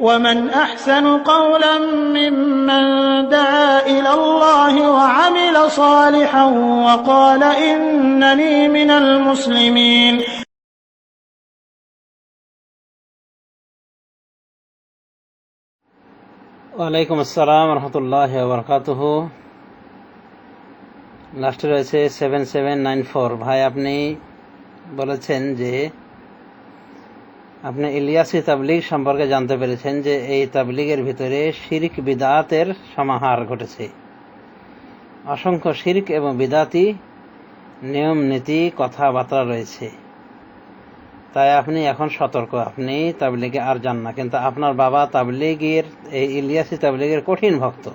ومن أحسن قولا ممن دعا إلى الله وعمل صالحا وقال إنني من المسلمين ওয়ালাইকুম আসসালাম রহমতুল্লাহ বরকাতুহ লাস্টে রয়েছে সেভেন সেভেন নাইন ফোর ভাই আপনি বলেছেন যে আপনি ইলিয়াসি তাবলিগ সম্পর্কে জানতে পেরেছেন যে এই তাবলিগের ভিতরে শিরিক বিদাতের সমাহার ঘটেছে। অসংখ্য শিরিক এবং বিদাতি নিয়ম, নীতি, কথাবার্তা রয়েছে। তাই আপনি এখন সতর্ক, আপনি তাবলিগে আর যান না। কিন্তু আপনার বাবা তাবলিগের, এই ইলিয়াসি তাবলিগের কঠিন ভক্ত।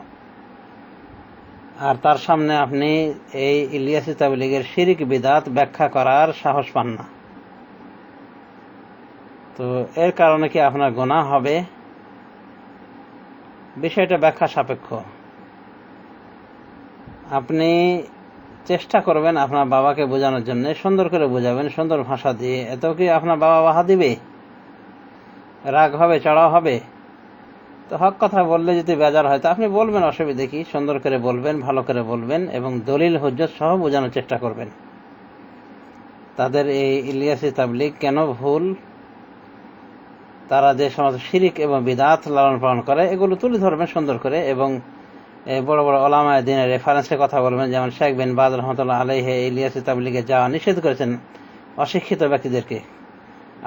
আর তার সামনে আপনি এই ইলিয়াসি তাবলিগের শিরিক বিদাত ব্যাখ্যা করার সাহস পান না। তো এর কারণে কি আপনার গোনা হবে? বিষয়টা ব্যাখ্যা সাপেক্ষ। আপনি চেষ্টা করবেন আপনার বাবাকে বোঝানোর জন্য, সুন্দর করে বোঝাবেন, সুন্দর ভাষা দিয়ে। এত কি আপনার বাবা বাহা দিবে? রাগ হবে, চড়াও হবে? তো হক কথা বললে যদি বেজার হয়, তো আপনি বলবেন অসুবিধে কি? সুন্দর করে বলবেন, ভালো করে বলবেন এবং দলিল, হজ্জত সহ বোঝানোর চেষ্টা করবেন। তাদের এই ইলিয়াসি তাবলিগ কেন ভুল? তারা যে সমস্ত শিরিক এবং বিদাত লালন পালন করে, এগুলো তুলে ধরবেন সুন্দর করে এবং বড় বড় ওলামায় দিনের রেফারেন্সে কথা বলবেন, যেমন শেখ বিন বাদ রহমতুল্লাহ আলহে ইলিয়াস তাবলিগে যাওয়া নিষেধ করেছেন অশিক্ষিত ব্যক্তিদেরকে।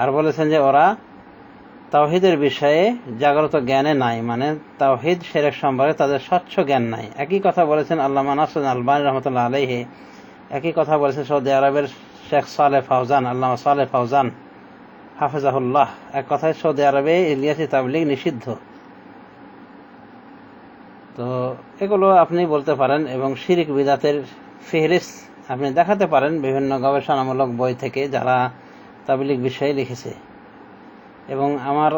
আর বলেছেন যে ওরা তাওহিদের বিষয়ে জাগ্রত জ্ঞানে নাই মানে তাওহিদ সেরেক সম্পর্কে তাদের স্বচ্ছ জ্ঞান নাই। একই কথা বলেছেন আল্লাহ নাসুদ আলবানী রহমতুল্লাহ আলহে একই কথা বলেছেন সৌদি আরবের শেখ সালে ফাউজান আল্লাহ সালে ফাউজান হাফেজাহুল্লাহ, এক কথায় সৌদি আরবে ইলিয়াসি তাবলিগ নিষিদ্ধ। তো এগুলো আপনি বলতে পারেন এবং শিরিক বিদাতের ফেহরিস্ট আপনি দেখাতে পারেন বিভিন্ন গবেষণামূলক বই থেকে যারা তাবলিক বিষয়ে লিখেছে। এবং আমার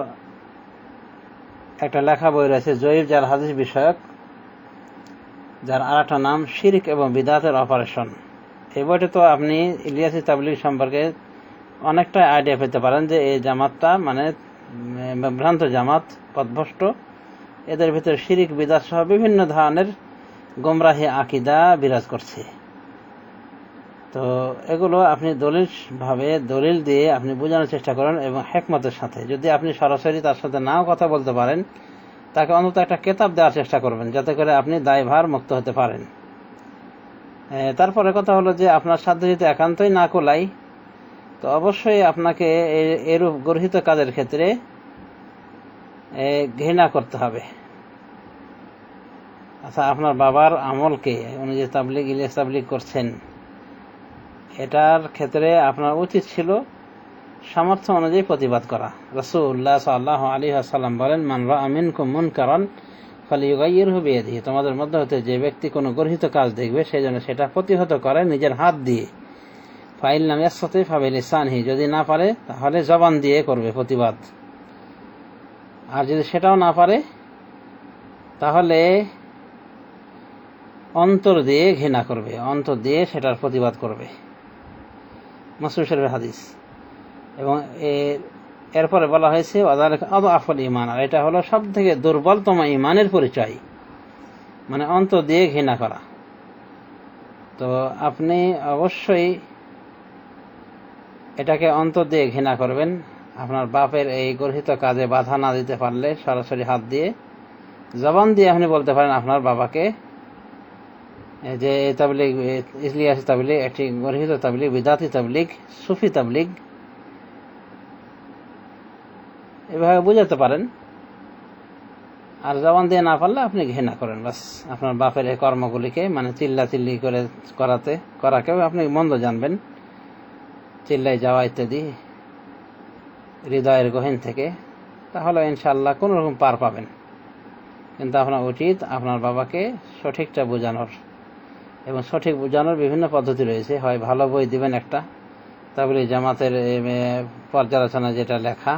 একটা লেখা বই রয়েছে জয়ীব জাল হাদিস বিষয়ক, যার আর একটা নাম শিরিক এবং বিদাতের অপারেশন। এই বইটা তো আপনি ইলিয়াসি তাবলিক সম্পর্কে অনেকটা আইডিয়া পেতে পারেন যে এই জামাতটা মানে ভ্রান্ত জামাত পথভ্রষ্ট এদের ভিতরে শিরিক, বিদাত সহ বিভিন্ন ধরনের গোমরাহি আকিদা বিরাজ করছে। তো এগুলো আপনি দলিল ভাবে দলিল দিয়ে আপনি বোঝানোর চেষ্টা করেন এবং হেকমতের সাথে। যদি আপনি সরাসরি তার সাথে নাও কথা বলতে পারেন, তাকে অন্তত একটা কেতাব দেওয়ার চেষ্টা করবেন, যাতে করে আপনি দায়ভার মুক্ত হতে পারেন। তারপরে কথা হলো যে আপনার সাথে যদি একান্তই না কোলাই তো অবশ্যই আপনাকে এরূপ গর্হিত কাজের ক্ষেত্রে ঘৃণা করতে হবে। আচ্ছা আপনার বাবার আমলকে উনি যে তাবলিগ, ইলিয়াস করছেন, এটার ক্ষেত্রে আপনার উচিত ছিল সামর্থ্য অনুযায়ী প্রতিবাদ করা। রসুল্লাহ সাল্লাহ আলী আসাল্লাম বলেন, মান আমিন কুমন কারণ ফলে ইউগাইয়ের হবে তোমাদের মধ্যে হতে যে ব্যক্তি কোনো গর্হিত কাজ দেখবে সেই জন্য সেটা প্রতিহত করে নিজের হাত দিয়ে। ফাইল নাম একসাথে ফাবিল ইসানহি যদি না পারে, তাহলে জবান দিয়ে করবে প্রতিবাদ। আর যদি সেটাও না পারে, তাহলে অন্তর দিয়ে ঘৃণা করবে, অন্তর দিয়ে সেটার প্রতিবাদ করবে। মুসলিম শরীফের হাদিস। এবং এরপরে বলা হয়েছে আদ আফল ইমান আর এটা হলো সব থেকে দুর্বলতম ইমানের পরিচয়। মানে অন্তর দিয়ে ঘৃণা করা। তো আপনি অবশ্যই এটাকে অন্তর দিয়ে ঘৃণা করবেন। আপনার বাপের এই গর্হিত কাজে বাধা না দিতে পারলে সরাসরি হাত দিয়ে জবান দিয়ে আপনি বলতে পারেন আপনার বাবাকে। যে তাবলিগ ইসলিয়াসি তাবলিগ, একটি গর্হিত তাবলিগ, বিদাতি তাবলিগ, সুফি তাবলিগ, এভাবে বুঝাতে পারেন। আর জবান দিয়ে না পারলে আপনি ঘৃণা করেন, বাস। আপনার বাপের এই কর্মগুলিকে মানে চিল্লা চিল্লি করে করাতে, করাকেও আপনি মন্দ জানবেন। চিল্লাই যাওয়া ইত্যাদি হৃদয়ের গহীন থেকে, তাহলে ইনশাল্লাহ কোনো রকম পার পাবেন। কিন্তু আপনার উচিত আপনার বাবাকে সঠিকটা বোঝানোর। এবং সঠিক বোঝানোর বিভিন্ন পদ্ধতি রয়েছে। হয় ভালো বই দিবেন একটা, তারপরে জামাতের পর্যালোচনা যেটা লেখা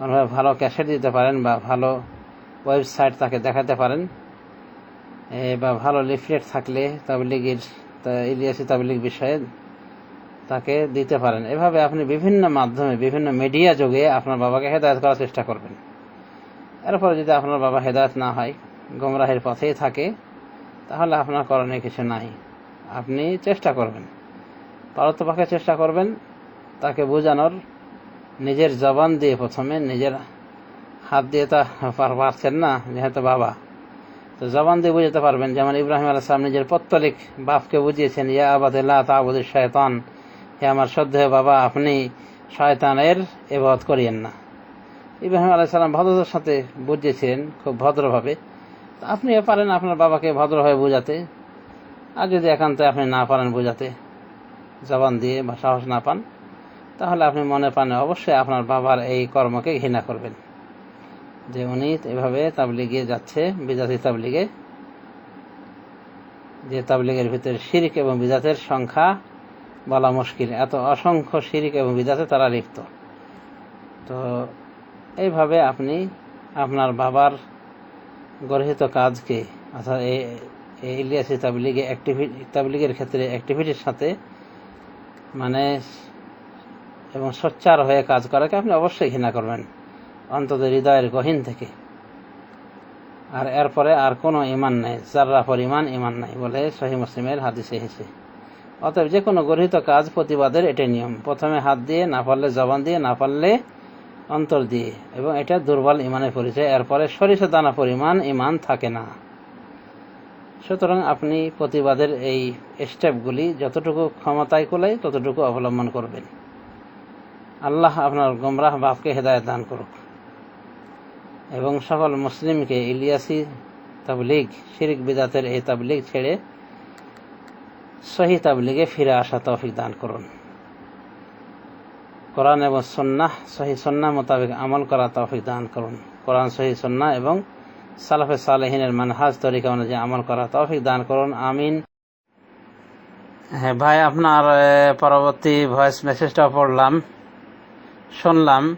অন্যভাবে ভালো ক্যাসেট দিতে পারেন বা ভালো ওয়েবসাইট তাকে দেখাতে পারেন। বা ভালো লিফলেট থাকলে তাবলিগের ইলিয়াসি তাবলিগ বিষয়ে তাকে দিতে পারেন। এভাবে আপনি বিভিন্ন মাধ্যমে, বিভিন্ন মিডিয়া যোগে আপনার বাবাকে হেদায়ত করার চেষ্টা করবেন। এরপরে যদি আপনার বাবা হেদায়ত না হয়, গোমরাহের পথেই থাকে, তাহলে আপনার করণীয় কিছু নাই। আপনি চেষ্টা করবেন। পারতপক্ষে চেষ্টা করবেন তাকে বোঝানোর। নিজের জবান দিয়ে প্রথমে নিজের হাত দিয়ে তা পার- পারছেন না, যেহেতু বাবা। তো জবান দিয়ে বুঝাতে পারবেন, যেমন ইব্রাহিম আলাইসলাম নিজের পত্তলিক বাপকে বুঝিয়েছেন, ইয়া আবাদুল্লাহ তাবুদুল শয়তান হে আমার শ্রদ্ধেয় বাবা, আপনি শয়তানের এবাদত করিয়েন না। ইব্রাহিম আলাইসাল্লাম ভদ্রতার সাথে বুঝিয়েছিলেন খুব ভদ্রভাবে। আপনিও পারেন আপনার বাবাকে ভদ্রভাবে বোঝাতে। আর যদি একান্তে আপনি না পারেন বোঝাতে, জবান দিয়ে বা সাহস না পান, তাহলে আপনি মনে প্রাণে অবশ্যই আপনার বাবার এই কর্মকে ঘৃণা করবেন। যে উনি এভাবে তাবলিগে যাচ্ছে, বিজাতি তাবলিগে, যে তাবলিগের ভিতরে শিরিক এবং বিজাতের সংখ্যা বলা মুশকিল। এত অসংখ্য শিরিক এবং বিদাতে তারা লিপ্ত। তো এইভাবে আপনি আপনার বাবার গর্হিত কাজকে, অর্থাৎ এই ইলিয়াসি তাবলিগে অ্যাক্টিভিটি তাবলিগের ক্ষেত্রে অ্যাক্টিভিটির সাথে মানে এবং সোচ্চার হয়ে কাজ করাকে আপনি অবশ্যই ঘৃণা করবেন। অন্তত হৃদয়ের গহীন থেকে। আর এরপরে আর কোনো ইমান নেই। যার্রা পরিমাণ ইমান নাই বলে সহি মুসলিমের হাদিসে এসেছে। অতএব যে কোনো গর্হিত কাজ প্রতিবাদের এটাই নিয়ম। প্রথমে হাত দিয়ে, না পারলে জবান দিয়ে, না পারলে অন্তর দিয়ে। এবং এটা দুর্বল ইমানের পরিচয়। এরপরে সরিষা দানা পরিমাণ ইমান থাকে না। সুতরাং আপনি প্রতিবাদের এই স্টেপগুলি যতটুকু ক্ষমতায় কোলায় ততটুকু অবলম্বন করবেন। আল্লাহ আপনার গোমরাহ বাপকে হেদায়ত দান করুক। এবং সকল মুসলিমকে ইলিয়াসি তাবলিগ, শিরিক বিদাতের এই তাবলিগ ছেড়ে সহি তাবলিগে ফিরে আসা তৌফিক দান করুন। কোরআন এবং সন্ন্যাহ সহি সন্না মোতাবেক আমল করা তৌফিক দান করুন। কোরআন, সহি সন্না এবং সালাফে সালেহিনের মানহাজ তরিকা অনুযায়ী আমল করা তৌফিক দান করুন। আমিন। হ্যাঁ ভাই, আপনার পরবর্তী ভয়েস মেসেজটা পড়লাম, শুনলাম।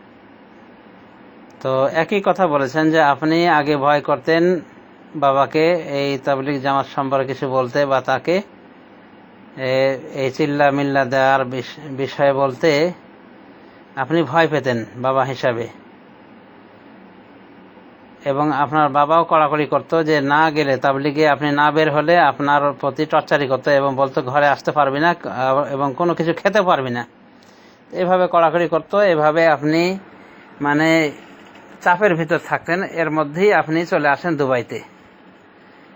তো একই কথা বলেছেন যে আপনি আগে ভয় করতেন বাবাকে এই তাবলিগ জামাত সম্পর্কে কিছু বলতে বা তাকে। এই চিল্লা মিল্লা দেওয়ার বিষ- বিষয়ে বলতে আপনি ভয় পেতেন বাবা হিসাবে। এবং আপনার বাবাও কড়াকড়ি করতো যে না গেলে তাবলিগে আপনি না বের হলে আপনার প্রতি টর্চারি করতো এবং বলতো ঘরে আসতে পারবি না, এবং কোনো কিছু খেতে পারবি না। এভাবে কড়াকড়ি করতো, এভাবে আপনি মানে চাপের ভিতর থাকতেন, এর মধ্যেই আপনি চলে আসেন দুবাইতে।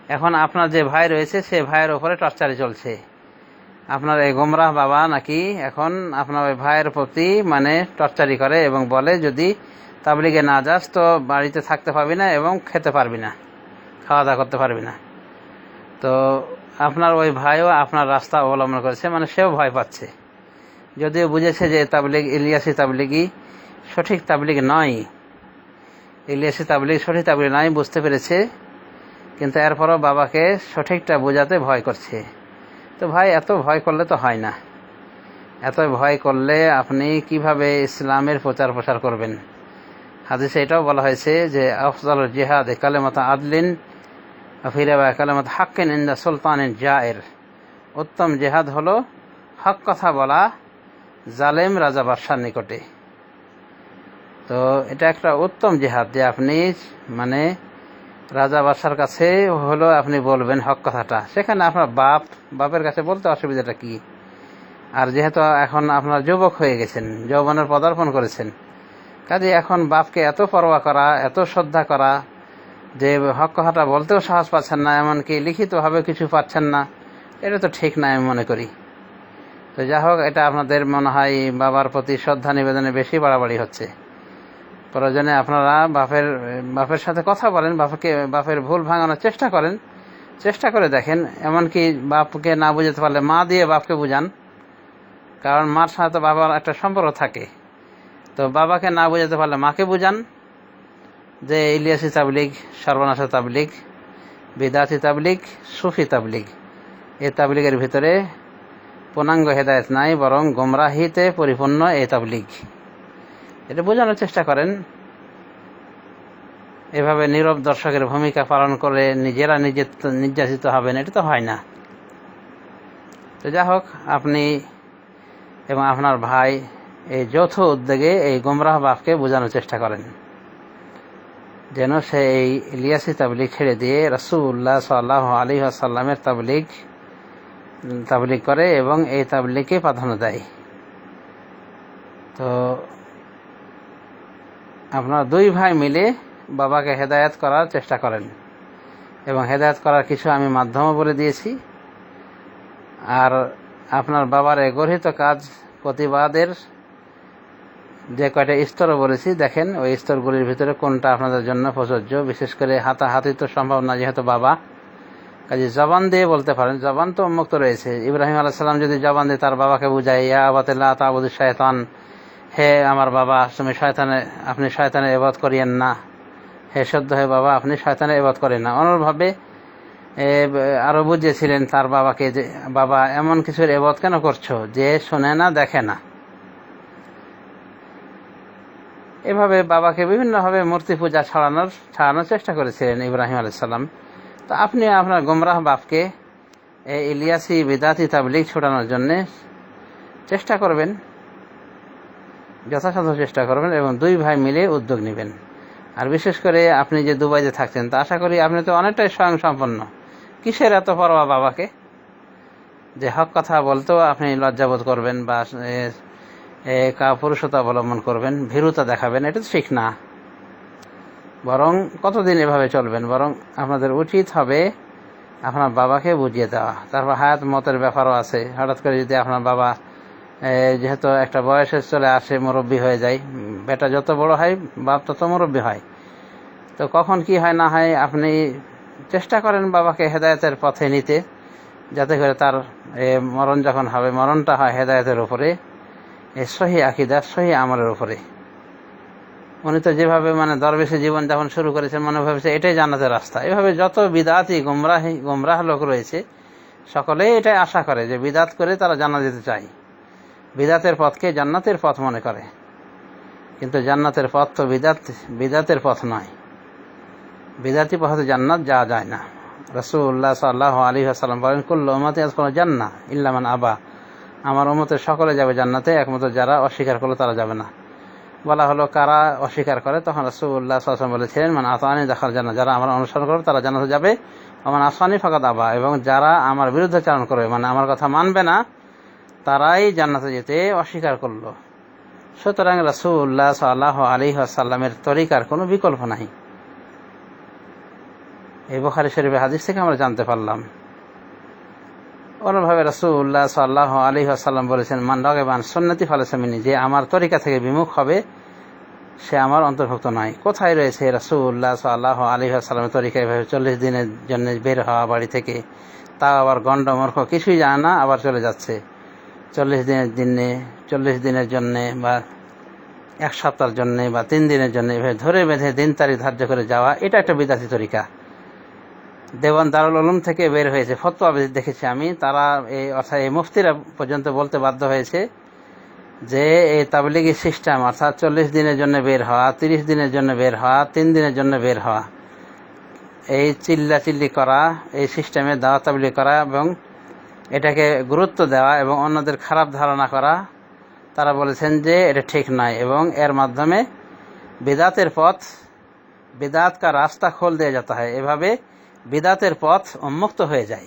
এখন আপনার যে ভাই রয়েছে, সে ভাইয়ের ওপরে টর্চারি চলছে। আপনার এই গোমরাহ বাবা নাকি এখন আপনার ওই ভাইয়ের প্রতি মানে টর্চারি করে এবং বলে, যদি তাবলিগে না যাস তো বাড়িতে থাকতে পারবি না এবং খেতে পারবি না খাওয়া দাওয়া করতে পারবি না। তো আপনার ওই ভাইও আপনার রাস্তা অবলম্বন করেছে মানে সেও ভয় পাচ্ছে। যদিও বুঝেছে যে তাবলিগ, ইলিয়াসি তাবলিগি সঠিক তাবলিগ নয়। ইলিয়াসি তাবলিগ সঠিক তাবলিগ নয়, বুঝতে পেরেছে। কিন্তু এরপরও বাবাকে সঠিকটা বোঝাতে ভয় করছে। তো ভাই, এত ভয় করলে তো হয় না। এত ভয় করলে আপনি কীভাবে ইসলামের প্রচার প্রসার করবেন? হাদিসে এটাও বলা হয়েছে যে, আফজাল জিহাদ কালেমত আদলিন ফিরাবা কালেমত হাক্কেন ইন্দা সুলতানের জায়ের। উত্তম জেহাদ হলো হক কথা বলা জালেম রাজা বাদশার নিকটে। তো এটা একটা উত্তম জেহাদ যে আপনি মানে রাজা বাদশার কাছে হলো, আপনি বলবেন হক কথাটা। সেখানে আপনার বাপ, বাপের কাছে বলতে অসুবিধাটা কি? আর যেহেতু এখন আপনার যুবক হয়ে গেছেন, যৌবনের পদার্পণ করেছেন, কাজে এখন বাপকে এত পরোয়া করা, এত শ্রদ্ধা করা, যে হক কথাটা বলতেও সাহস পাচ্ছেন না, এমনকি লিখিতভাবে কিছু পাচ্ছেন না, এটা তো ঠিক না আমি মনে করি। তো যা হোক এটা আপনাদের মনে হয় বাবার প্রতি শ্রদ্ধা নিবেদনে বেশি বাড়াবাড়ি হচ্ছে। প্রয়োজনে আপনারা বাপের বাপের সাথে কথা বলেন, বাপকে, বাপের ভুল ভাঙানোর চেষ্টা করেন। চেষ্টা করে দেখেন, এমনকি বাপকে না বুঝাতে পারলে মা দিয়ে বাপকে বুঝান। কারণ মার সাথে বাবার একটা সম্পর্ক থাকে। তো বাবাকে না বোঝাতে পারলে মাকে বুঝান। যে ইলিয়াসি তাবলিগ, সর্বনাশা তাবলিগ, বিদাতি তাবলিগ, সুফি তাবলিগ। এই তাবলিগের ভিতরে পূর্ণাঙ্গ হেদায়ত নাই, বরং গোমরাহিতে পরিপূর্ণ এই তাবলিগ। এটা বোঝানোর চেষ্টা করেন। এভাবে নীরব দর্শকের ভূমিকা পালন করে নিজেরা নিজে নির্যাতিত হবেন, এটা তো হয় না। তো যা হোক, আপনি এবং আপনার ভাই এই যৌথ উদ্যোগে এই গোমরাহ বাপকে বোঝানোর চেষ্টা করেন। যেন সে এই ইলিয়াসি তাবলিগ ছেড়ে দিয়ে রসুল্লাহ সাল্লাহ আলী আসাল্লামের তাবলিগ তাবলিগ করে এবং এই তাবলিগকে প্রাধান্য দেয়। তো আপনার দুই ভাই মিলে বাবাকে হেদায়াত করার চেষ্টা করেন। এবং হেদায়াত করার কিছু আমি মাধ্যমও বলে দিয়েছি। আর আপনার বাবার গর্হিত কাজ প্রতিবাদের যে কয়টা স্তরও বলেছি, দেখেন ওই স্তরগুলির ভিতরে কোনটা আপনাদের জন্য প্রযোজ্য। বিশেষ করে হাতাহাতি তো সম্ভব না, যেহেতু বাবা। কাজে জবান দিয়ে বলতে পারেন, জবান তো উন্মুক্ত রয়েছে। ইব্রাহিম আলাইসাল্লাম যদি জবান দিয়ে তার বাবাকে বুঝায়, ইয়া আবাতিল্লাহ তাবুদ শায়তান হে আমার বাবা, তুমি শয়তানে, আপনি শয়তানে এবাদ করিয়েন না। হে সদ্য হে বাবা, আপনি শয়তানে এবাদ করেন না। অনুরভাবে আরও বুঝিয়েছিলেন তার বাবাকে যে, বাবা, এমন কিছুর এবাদ কেন করছ যে শোনে না, দেখে না? এভাবে বাবাকে বিভিন্নভাবে মূর্তি পূজা ছড়ানোর, ছাড়ানোর চেষ্টা করেছিলেন ইব্রাহিম আলাইসাল্লাম তো আপনি আপনার গোমরাহ বাপকে ইলিয়াসি বিদাতি তাবলিগ ছোটানোর জন্য চেষ্টা করবেন। যথাসাধ্য চেষ্টা করবেন এবং দুই ভাই মিলে উদ্যোগ নেবেন। আর বিশেষ করে আপনি যে দুবাইতে থাকছেন, তা আশা করি আপনি তো অনেকটাই স্বয়ং সম্পন্ন কিসের এত পরোয়া বাবাকে? যে হক কথা বলতেও আপনি লজ্জাবোধ করবেন বা পুরুষতা অবলম্বন করবেন, ভীরুতা দেখাবেন, এটা তো ঠিক না। বরং কতদিন এভাবে চলবেন? বরং আপনাদের উচিত হবে আপনার বাবাকে বুঝিয়ে দেওয়া। তারপর হায়াত মতের ব্যাপারও আছে। হঠাৎ করে যদি আপনার বাবা যেহেতু একটা বয়সে চলে আসে, মুরব্বী হয়ে যায়। বেটা যত বড় হয়, বাপ তত মুরব্বী হয়। তো কখন কি হয় না হয়, আপনি চেষ্টা করেন বাবাকে হেদায়তের পথে নিতে, যাতে করে তার মরণ যখন হবে, মরণটা হয় হেদায়তের উপরে সহি আকিদা, সহি আমলের উপরে। উনি তো যেভাবে মানে দরবেশে জীবন যাপন শুরু করেছেন, মনে ভাবছে এটাই জানাতে রাস্তা। এভাবে যত বিদাতি, গুমরাহি, গুমরাহ লোক রয়েছে, সকলেই এটাই আশা করে যে বিদাত করে তারা জানা যেতে চায়। বিদাতের পথকে জান্নাতের পথ মনে করে। কিন্তু জান্নাতের পথ তো বিদাত, বিদাতের পথ নয়। বিদাতি পথে জান্নাত যাওয়া যায় না। রসুল্লাহ সাল্লাহ আলী আসাল্লাম বলেন, কুল্ল উমাতে কোনো জান্না ইল্লামান আবা। আমার উমতের সকলে যাবে জান্নাতে, একমাত্র যারা অস্বীকার করল তারা যাবে না। বলা হলো, কারা অস্বীকার করে? তখন রসুল্লাহ সাল্লাম বলেছিলেন মানে আসানি দেখার জানা যারা আমার অনুসরণ করবে, তারা জানাতে যাবে। আমার আসানি ফাঁকা দাবা এবং যারা আমার বিরুদ্ধে চারণ করবে মানে আমার কথা মানবে না তারাই জান্নাতে যেতে অস্বীকার করল। সুতরাং রসুল্লাহ সাল্লাহ আলী আসাল্লামের তরিকার কোনো বিকল্প নাই। এই বখারি শরীফের হাদিস থেকে আমরা জানতে পারলাম। অন্যভাবে রসুল্লাহ সাল্লাহ আলী আসাল্লাম বলেছেন, মান রগেবান সন্ন্যতি ফালেসামিনী যে আমার তরিকা থেকে বিমুখ হবে, সে আমার অন্তর্ভুক্ত নয়। কোথায় রয়েছে রসুল্লাহ সাল্লাহ আলী আসাল্লামের তরিকা? এভাবে চল্লিশ দিনের জন্য বের হওয়া বাড়ি থেকে তা আবার গণ্ডমূর্খ কিছুই জানে না, আবার চলে যাচ্ছে। চল্লিশ দিনের দিনে চল্লিশ দিনের জন্যে বা এক সপ্তাহের জন্যে বা তিন দিনের জন্য এভাবে ধরে বেঁধে দিন তারিখ ধার্য করে যাওয়া, এটা একটা বিদাতি তরিকা। দেওয়ান দারুল উলুম থেকে বের হয়েছে, ফতোয়া দেখেছি আমি, তারা এই অর্থাৎ এই মুফতিরা পর্যন্ত বলতে বাধ্য হয়েছে যে এই তাবলিগি সিস্টেম, অর্থাৎ চল্লিশ দিনের জন্য বের হওয়া, তিরিশ দিনের জন্য বের হওয়া, তিন দিনের জন্য বের হওয়া, এই চিল্লা চিল্লি করা, এই সিস্টেমে দাওয়া তাবলি করা এবং এটাকে গুরুত্ব দেওয়া এবং অন্যদের খারাপ ধারণা করা, তারা বলেছেন যে এটা ঠিক নয় এবং এর মাধ্যমে বেদাতের পথ, বেদাত কা রাস্তা খোল দিয়ে যেতে হয়। এভাবে বিদাতের পথ উন্মুক্ত হয়ে যায়।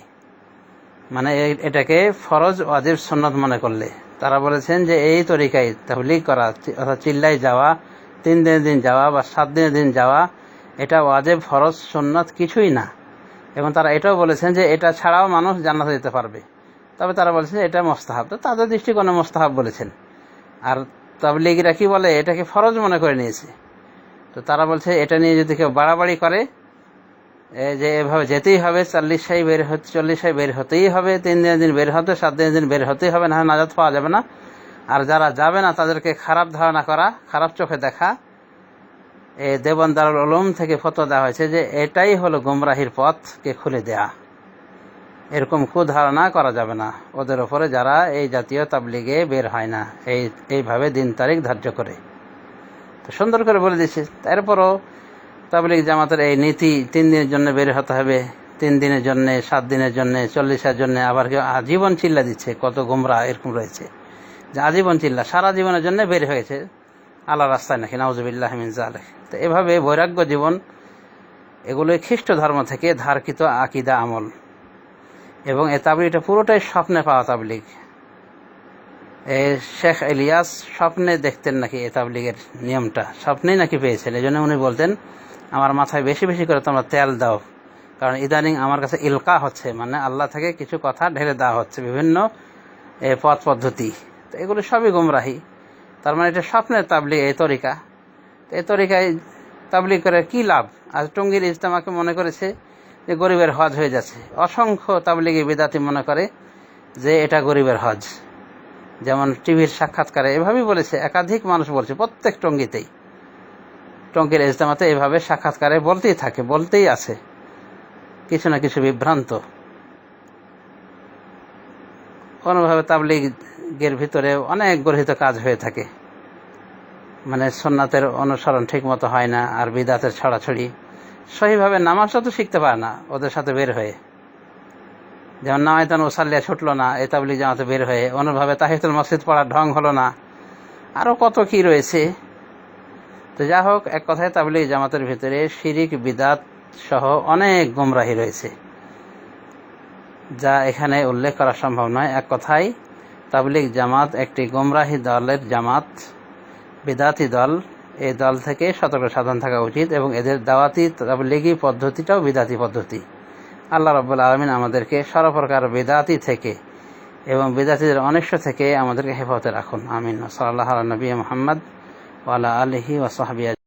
মানে এটাকে ফরজ ওয়াজিব সন্ন্যত মনে করলে। তারা বলেছেন যে এই তরিকায় তবলিগ করা, অর্থাৎ চিল্লাই যাওয়া, তিন দিনের দিন যাওয়া বা সাত দিনের দিন যাওয়া, এটা ওয়াজেব, ফরজ সন্ন্যত কিছুই না। এবং তারা এটাও বলেছেন যে এটা ছাড়াও মানুষ জান্নাতে যেতে পারবে। তবে তারা বলেছেন এটা মোস্তাহাব। তো তাদের দৃষ্টিকোণে মোস্তাহাব বলেছেন। আর তাবলিগিরা কি বলে? এটাকে ফরজ মনে করে নিয়েছে। তো তারা বলছে, এটা নিয়ে যদি কেউ বাড়াবাড়ি করে যে এভাবে যেতেই হবে, চল্লিশ সাই বের হতে, চল্লিশ সাই বের হতেই হবে, তিন দিনের দিন বের হতে, সাত দিনের দিন বের হতেই হবে, না নাজাত পাওয়া যাবে না। আর যারা যাবে না, তাদেরকে খারাপ ধারণা করা, খারাপ চোখে দেখা দেবন দারুল উলুম থেকে ফতো দেওয়া হয়েছে যে এটাই হলো গুমরাহির পথকে খুলে দেয়া। এরকম কুধারণা করা যাবে না। ওদের ওপরে যারা এই জাতীয় তাবলিগে বের হয় না, এই, এইভাবে দিন তারিখ ধার্য করে। তো সুন্দর করে বলে দিচ্ছে তারপরও তাবলিগ জামাতের এই নীতি তিন দিনের জন্য বের হতে হবে, তিন দিনের জন্য, সাত দিনের জন্য, চল্লিশের জন্য, আবার কেউ আজীবন চিল্লা দিচ্ছে, কত গুমরা এরকম রয়েছে। যে আজীবন চিল্লা, সারা জীবনের জন্য বের হয়েছে। আল্লাহ রাস্তায় নাকি, নাউজুবিল্লাহ মিনজা আলেখ তো এভাবে বৈরাগ্য জীবন এগুলোই খ্রিস্ট ধর্ম থেকে ধারকৃত আকিদা আমল। এবং এ তাবলিগটা পুরোটাই স্বপ্নে পাওয়া তাবলিগ। এ শেখ ইলিয়াস স্বপ্নে দেখতেন নাকি এ তাবলিগের নিয়মটা? স্বপ্নেই নাকি পেয়েছেন। এই জন্য উনি বলতেন, আমার মাথায় বেশি বেশি করে তোমরা তেল দাও। কারণ ইদানিং আমার কাছে ইলকা হচ্ছে। মানে আল্লাহ থেকে কিছু কথা ঢেলে দেওয়া হচ্ছে বিভিন্ন পথ পদ্ধতি তো এগুলো সবই গুমরাহি। তার মানে এটা স্বপ্নের তাবলিগ, এই তরিকা। এই তরিকায় তাবলিগ করে কি লাভ? আজ টঙ্গির ইজতেমাকে মনে করেছে যে গরিবের হজ হয়ে যাচ্ছে। অসংখ্য তাবলিগি বিদাতি মনে করে যে এটা গরিবের হজ। যেমন টিভির সাক্ষাৎকারে এভাবেই বলেছে, একাধিক মানুষ বলছে, প্রত্যেক টঙ্গিতেই। টঙ্গির ইজতেমাতে এভাবে সাক্ষাৎকারে বলতেই থাকে, বলতেই আছে। কিছু না কিছু বিভ্রান্ত। কোনোভাবে তাবলিগের ভিতরে অনেক গর্হিত কাজ হয়ে থাকে। মানে সোননাথের অনুসরণ ঠিক মতো হয় না আর বিদাতের ছড়াছড়ি। সহিভাবে নামাজটা তো শিখতে পারে না ওদের সাথে বের হয়ে। যেমন নামায়তান ওসাল্লিয়া ছুটলো না এ তাবলিগ জামাতে বের হয়ে অনুভাবে তাহিতুল মসজিদ পড়ার ঢং হলো না। আরও কত কি রয়েছে? তো যা হোক, এক কথায় তাবলিগ জামাতের ভিতরে শিরিক, বিদাত সহ অনেক গুমরাহি রয়েছে। যা এখানে উল্লেখ করা সম্ভব নয়। এক কথায়, তাবলিগ জামাত একটি গুমরাহি দলের জামাত। বিদাতি দল এই দল থেকে সতর্ক সাধন থাকা উচিত এবং এদের দাওয়াতি তাবলিগি পদ্ধতিটাও বেদাতি পদ্ধতি। আল্লাহ রব্বুল আলমিন আমাদেরকে সর্বপ্রকার বেদাতি থেকে এবং বেদাতিদের অনিষ্ট থেকে আমাদেরকে হেফাজতে রাখুন। আমিন। সাল্লাহ নবী মোহাম্মদ ওয়ালা আলহি ওসাহাবিয়া